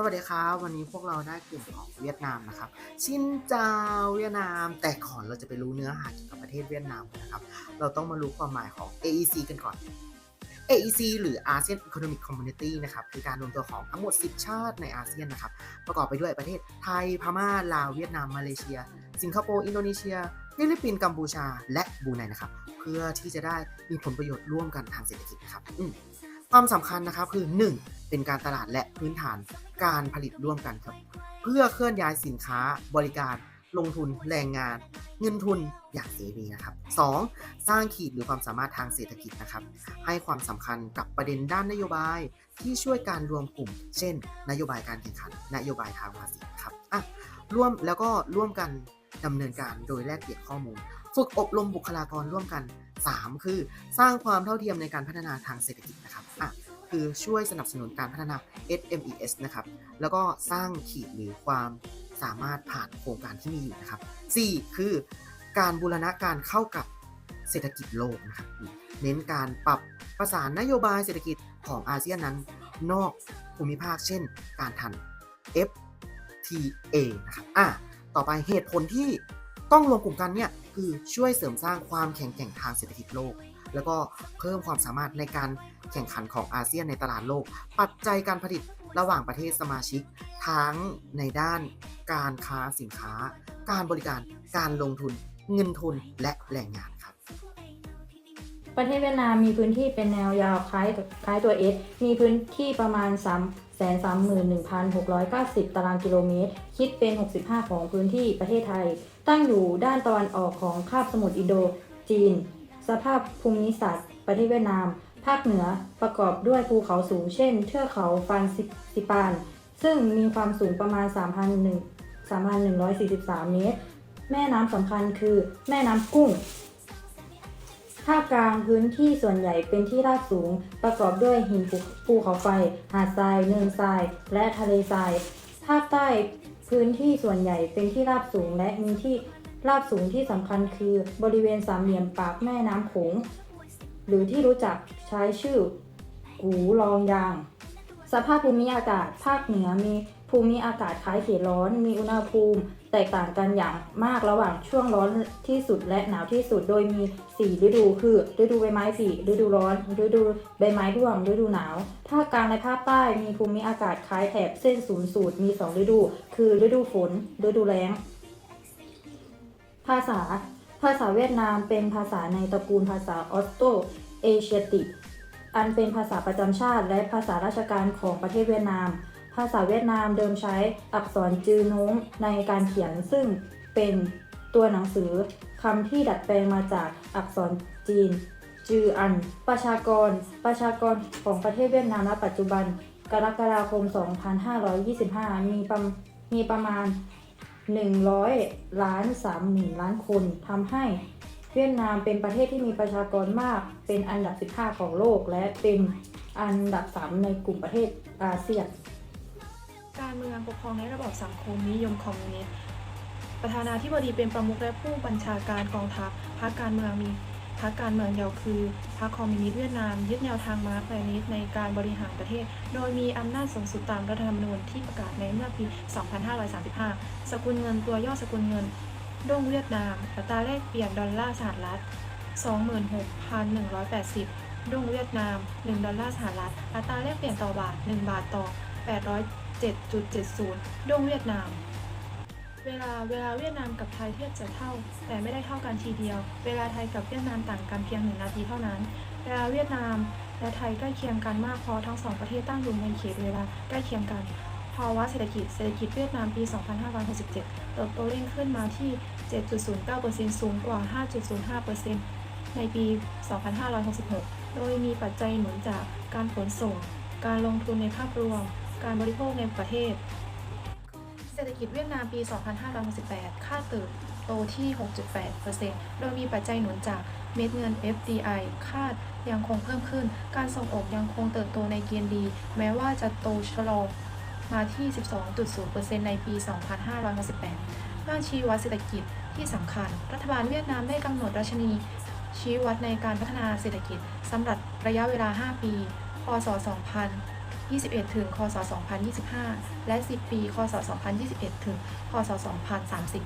สวัสดีครับ วันนี้พวกเราได้กลุ่มของเวียดนามนะครับ ชินจ้าเวียดนาม แต่ก่อนเราจะไปรู้เนื้อหาเกี่ยวกับประเทศเวียดนามนะครับ เราต้องมารู้ความหมายของ AEC กันก่อน AEC หรือ ASEAN Economic Community นะครับคือการรวมตัวของทั้งหมด 10 ชาติในอาเซียนนะครับ ประกอบไปด้วยประเทศไทย พม่า ลาว เวียดนาม มาเลเซีย สิงคโปร์ อินโดนีเซีย ฟิลิปปินส์ กัมพูชา และบูไนนะครับ เพื่อที่จะได้มีผลประโยชน์ร่วมกันทางเศรษฐกิจนะครับอืม ความสำคัญนะครับคือ 1. เป็นการตลาดและพื้นฐานการผลิตร่วมกันครับ เพื่อเคลื่อนย้ายสินค้าบริการ ลงทุนแรงงาน เงินทุนอย่างเสรีนะครับ 2. สร้างขีดหรือความสามารถทางเศรษฐกิจนะครับ ให้ความสำคัญกับประเด็นด้านนโยบายที่ช่วยการรวมกลุ่ม เช่น นโยบายการแข่งขัน นโยบายทางภาษีครับอะร่วมแล้วก็ร่วมกันดำเนินการโดยแลกเปลี่ยนข้อมูล ฝึกอบรมบุคลากรร่วมกัน 3 คือสร้างความเท่าเทียมในการพัฒนาทางเศรษฐกิจนะครับอะคือช่วยสนับสนุนการพัฒนา SMES นะครับ แล้วก็สร้างขีดหรือความสามารถผ่านโครงการที่มีอยู่นะครับ 4 คือการบูรณะการเข้ากับเศรษฐกิจโลกนะครับ เน้นการปรับประสานนโยบายเศรษฐกิจของอาเซียนนั้น นอกภูมิภาค เช่น การทัน FTA นะครับ อะ ต่อไปเหตุผลที่ต้องรวมกลุ่มกันเนี่ย คือช่วยเสริมสร้างความแข็งแกร่งทางเศรษฐกิจโลก แล้วก็เพิ่มความสามารถในการแข่งขันของอาเซียนในตลาดโลก ปัจจัยการผลิตระหว่างประเทศสมาชิก ทั้งในด้านการค้าสินค้า การบริการ การลงทุน เงินทุนและแรงงาน ประเทศเวียดนามมีพื้นที่เป็นแนวยาวคล้ายกับคล้ายตัว S มีพื้นที่ประมาณ 3 3 1 6 9 0 ตารางกิโลเมตร คิดเป็น 65 ของพื้นที่ประเทศไทย ตั้งอยู่ด้านตะวันออกของคาบสมุทรอินโดจีน สภาพภูมิศาสตร์ ประเทศเวียดนาม ภาคเหนือประกอบด้วยภูเขาสูงเช่น เทือกเขาฟานซิปาน ซึ่งมีความสูงประมาณ 3,143 เมตร แม่น้ำสำคัญคือแม่น้ำกุ้ง ภาคกลางพื้นที่ส่วนใหญ่เป็นที่ราบสูง ประกอบด้วยหินภูเขาไฟ หาดทราย เนินทราย และทะเลทราย ภาคใต้พื้นที่ส่วนใหญ่เป็นที่ราบสูงและมีที่ราบสูงที่สำคัญคือบริเวณสามเหลี่ยมปากแม่น้ำโขง หรือที่รู้จักใช้ชื่อ กูลองยาง สภาพภูมิอากาศ ภาคเหนือมีภูมิอากาศคล้ายเขตร้อน มีอุณหภูมิ แตกต่างกันอย่างมากระหว่างช่วงร้อนที่สุดและหนาวที่สุดโดยมี 4 ฤดูคือ ฤดูใบไม้ผลิฤดูร้อน ฤดูใบไม้ร่วงฤดูหนาวภาคกลางและภาคใต้มีภูมิอากาศคล้ายแถบเส้นศูนย์สูตรมี 2 ฤดู คือฤดูฝน ฤดูแล้ง ภาษา ภาษาเวียดนามเป็นภาษาในตระกูลภาษาออสโตเอเชียติกอันเป็นภาษาประจำชาติและภาษาราชการของประเทศเวียดนาม ภาษาเวียดนามเดิมใช้อักษรจือโน้มในการเขียนซึ่งเป็นตัวหนังสือคำที่ดัดแปลงมาจากอักษรจีน จืออัน ประชากร ประชากรของประเทศเวียดนามณปัจจุบัน กรกฎาคม 2525 มีประมีประมาณ 100 ล้าน3หมื่นล้านคนทำให้เวียดนามเป็นประเทศที่มีประชากรมาก เป็นอันดับ 15 ของโลก และเป็นอันดับ 3 ในกลุ่มประเทศอาเซียน การเมืองปกครองในระบอบสังคมนิยมคอมมิวนิสต์ประธานาธิบดีเป็นประมุขและผู้บัญชาการกองทัพพรรคการเมืองมีพรรคการเมืองเดียวคือพรรคคอมมิวนิสต์เวียดนามยึดแนวทางมาร์กแลนิสในการบริหารประเทศ โดยมีอำนาจสูงสุดตามรัฐธรรมนูญที่ประกาศในเมื่อปี 2535 สกุลเงินตัวย่อสกุลเงินด้งเวียดนามอัตราแลกเปลี่ยนดอลลาร์สหรัฐ 26,180ด้งเวียดนาม 1 ดอลลาร์สหรัฐ อัตราแลกเปลี่ยนต่อบาท 1 บาทต่อ 7.70 ด้งเวียดนาม เวลาเวลาเวียดนามกับไทยเทียบจะเท่า แต่ไม่ได้เท่ากันทีเดียว เวลาไทยกับเวียดนามต่างกันเพียงหนึ่งนาทีเท่านั้น เวลาเวียดนามและไทยใกล้เคียงกันมากพราะทั้งสองประเทศตั้งอยู่ในเขตเวลาใกล้เคียงกัน ภาวะเศรษฐกิจเศรษฐกิจเวียดนามปี 2567 เติบโตเร่งขึ้นมาที่ 7.09%สูงกว่า 5.05%ในปี 2566 โดยมีปัจจัยหนุนจากการขนส่ง การลงทุนในภาพรวม การบริโภคในประเทศ เศรษฐกิจเวียดนามปี 2568ค่าเติบโตที่ 6.8%โดยมีปัจจัยหนุนจากเม็ดเงิน FDI คาดยังคงเพิ่มขึ้น การส่งออกยังคงเติบโตในเกณฑ์ดี แม้ว่าจะโตชะลอมาที่ 12.0%ในปี 2568ด้านชี้วัดเศรษฐกิจที่สำคัญ รัฐบาลเวียดนามได้กำหนดดัชนีชี้วัดในการพัฒนาเศรษฐกิจสำหรับระยะเวลา 5 ปี พศ 2000 21 ถึง คศ 2025 และ 10 ปี คศ 2021 ถึง คศ 2030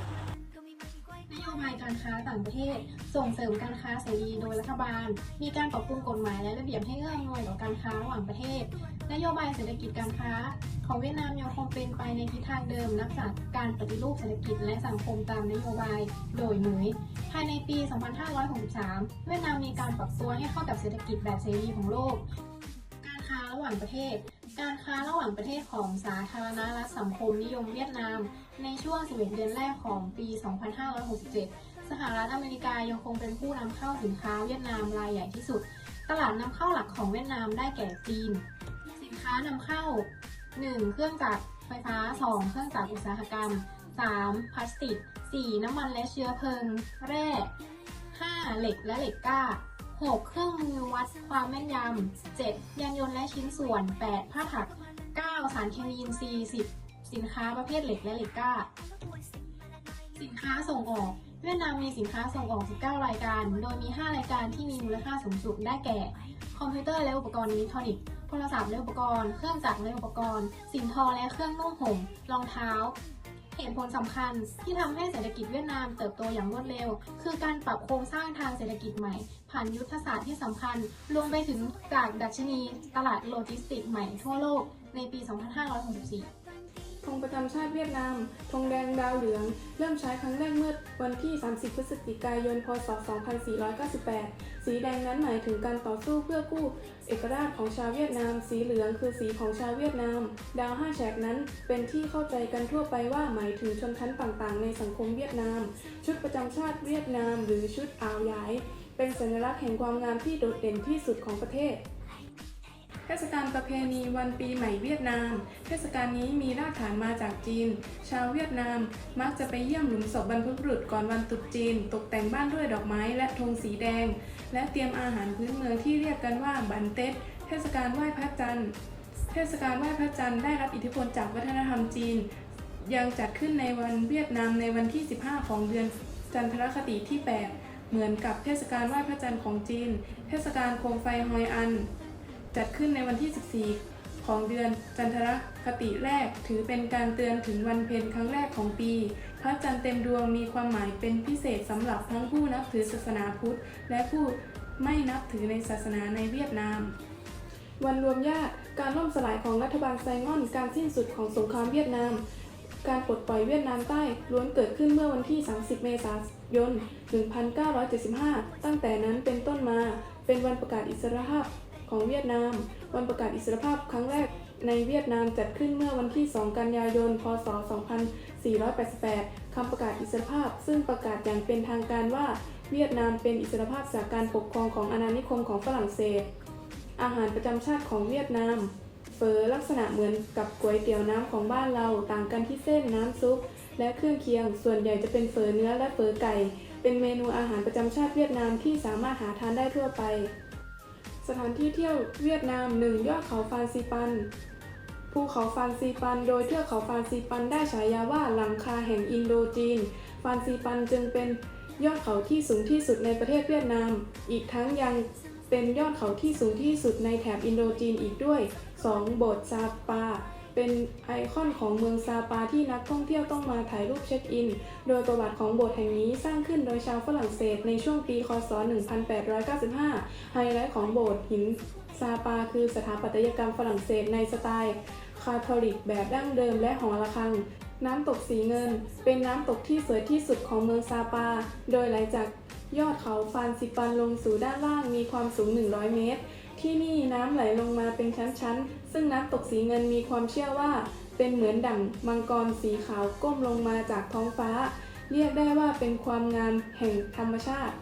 นโยบายการค้าต่างประเทศ ส่งเสริมการค้าเสรีโดยรัฐบาล มีการปรับปรุงกฎหมายและระเบียบให้เอื้ออำนวยต่อการค้าระหว่างประเทศ นโยบายเศรษฐกิจการค้า ของเวียดนามยังคงเป็นไปในทิศทางเดิมนับจากการปฏิรูปเศรษฐกิจและสังคมตามนโยบายโดยเหมยภายในปี 2563 เวียดนามมีการปรับตัวให้เข้ากับเศรษฐกิจแบบเสรีของโลกางประเทศ การค้าระหว่างประเทศของสาธารณรัฐสังคมนิยมเวียดนาม ในช่วง 11 เดือนแรกของปี 2567 สหรัฐอเมริกายังคงเป็นผู้นำเข้าสินค้าเวียดนามรายใหญ่ที่สุด ตลาดนำเข้าหลักของเวียดนามได้แก่จีน สินค้านำเข้า 1. เครื่องจักรไฟฟ้า 2. เครื่องจักรอุตสาหกรรม 3. พลาสติก 4. น้ำมันและเชื้อเพลิง แร่ 5. เหล็กและเหล็กกล้า 6. เครื่องมือวัดความแม่นยำ 7. ยานยนต์และชิ้นส่วน 8. ผ้าถัก 9. สารเคมีอินทรีย์ 10. สินค้าประเภทเหล็กและเหล็กกล้า สินค้าส่งออก เวียดนามมีสินค้าส่งออก 19 รายการ โดยมี 5 รายการที่มีมูลค่าสูงสุดได้แก่ คอมพิวเตอร์และอุปกรณ์อิเล็กทรอนิกส์โทรศัพท์และอุปกรณ์ เครื่องจักรและอุปกรณ์ สินทอและเครื่องนุ่งห่ม รองเท้า ตุผลสำคัญที่ทำให้เศรษฐกิจเวียดนามเติบโตอย่างรวดเร็ว คือการปรับโครงสร้างทางเศรษฐกิจใหม่ ผ่านยุทธศาสตร์ที่สำคัญรวมไปถึงจากดัชนีตลาดโลจิสติกใหม่ทั่วโลกในปี 2564 ธงประจำชาติเวียดนาม ธงแดงดาวเหลือง เริ่มใช้ครั้งแรกเมื่อวันที่ 30 พฤศจิกายน พศ 2498 สีแดงนั้นหมายถึงการต่อสู้เพื่อกู้ เอกราชของชาวเวียดนาม สีเหลืองคือสีของชาวเวียดนาม ดาวห้าแฉกนั้นเป็นที่เข้าใจกันทั่วไปว่าหมายถึงชนชั้นต่างๆ ในสังคมเวียดนาม ชุดประจำชาติเวียดนาม หรือชุดอาวย้าย เป็นสัญลักษณ์แห่งความงามที่โดดเด่นที่สุดของประเทศ ศกาลประเพณีวันปีใหม่เวียดนาม เทศกาลนี้มีรากฐานมาจากจีน ชาวเวียดนามมักจะไปเยี่ยมหลุมศพบรรพบุรุษก่อนวันตรุษจีน ตกแต่งบ้านด้วยดอกไม้และธงสีแดง และเตรียมอาหารพื้นเมืองที่เรียกกันว่าบันเต็ดเทศกาลไหว้พระจันทร์ เทศกาลไหว้พระจันทร์ได้รับอิทธิพลจากวัฒนธรรมจีน ยังจัดขึ้นในวันเวียดนามในวันที่ 15 ของเดือนจันทรคติที่ 8 เหมือนกับเทศกาลไหว้พระจันทร์ของจีน เทศกาลโคมไฟฮอยอัน จัดขึ้นในวันที่ 14 ของเดือนจันทรคติแรก ถือเป็นการเตือนถึงวันเพ็ญครั้งแรกของปี พระจันทร์เต็มดวงมีความหมายเป็นพิเศษสำหรับทั้งผู้นับถือศาสนาพุทธ และผู้ไม่นับถือในศาสนาในเวียดนาม วันรวมญาติ การล่มสลายของรัฐบาลไซงอน การสิ้นสุดของสงครามเวียดนาม การปลดปล่อยเวียดนามใต้ล้วนเกิดขึ้นเมื่อวันที่ 30 เมษายน 1975 ตั้งแต่นั้นเป็นต้นมา เป็นวันประกาศอิสรภาพ ของเวียดนาม วันประกาศอิสรภาพครั้งแรกในเวียดนามจัดขึ้นเมื่อวันที่ 2 กันยายน พศ 2488 คำประกาศอิสรภาพ ซึ่งประกาศอย่างเป็นทางการว่า เวียดนามเป็นอิสรภาพจากการปกครองของอาณานิคมของฝรั่งเศส อาหารประจำชาติของเวียดนามเฟอลักษณะเหมือนกับก๋วยเตี๋ยวน้ำของบ้านเราต่างกันที่เส้นน้ำซุป และเครื่องเคียง ส่วนใหญ่จะเป็นเฟอเนื้อและเฟอไก่ เป็นเมนูอาหารประจำชาติเวียดนามที่สามารถหาทานได้ทั่วไป ถานที่เที่ยวเวียดนาม 1. ยอดเขาฟานซีปัน ภูเขาฟานซีปัน โดยเทือกเขาฟานซีปันได้ฉายาว่าหลังคาแห่งอินโดจีน ฟานซีปันจึงเป็นยอดเขาที่สูงที่สุดในประเทศเวียดนาม อีกทั้งยังเป็นยอดเขาที่สูงที่สุดในแถบอินโดจีนอีกด้วย 2. โบสถ์ซาปา เป็นไอคอนของเมืองซาปาที่นักท่องเที่ยวต้องมาถ่ายรูปเช็คอิน โดยประวัติของโบสถ์แห่งนี้สร้างขึ้นโดยชาวฝรั่งเศสในช่วงปีคศ 1895 ไฮไลท์ของโบสถ์หินซาปาคือสถาปัตยกรรมฝรั่งเศสในสไตล์คาทอลิกแบบดั้งเดิมและหอระฆัง น้ำตกสีเงิน เป็นน้ำตกที่สวยที่สุดของเมืองซาปา โดยไหลจากยอดเขาฟานซิปันลงสู่ด้านล่างมีความสูง 100 เมตร ที่นี่น้ำไหลลงมาเป็นชั้นๆ ซึ่งน้ำตกสีเงินมีความเชื่อว่า เป็นเหมือนดั่งมังกรสีขาวก้มลงมาจากท้องฟ้า เรียกได้ว่าเป็นความงามแห่งธรรมชาติ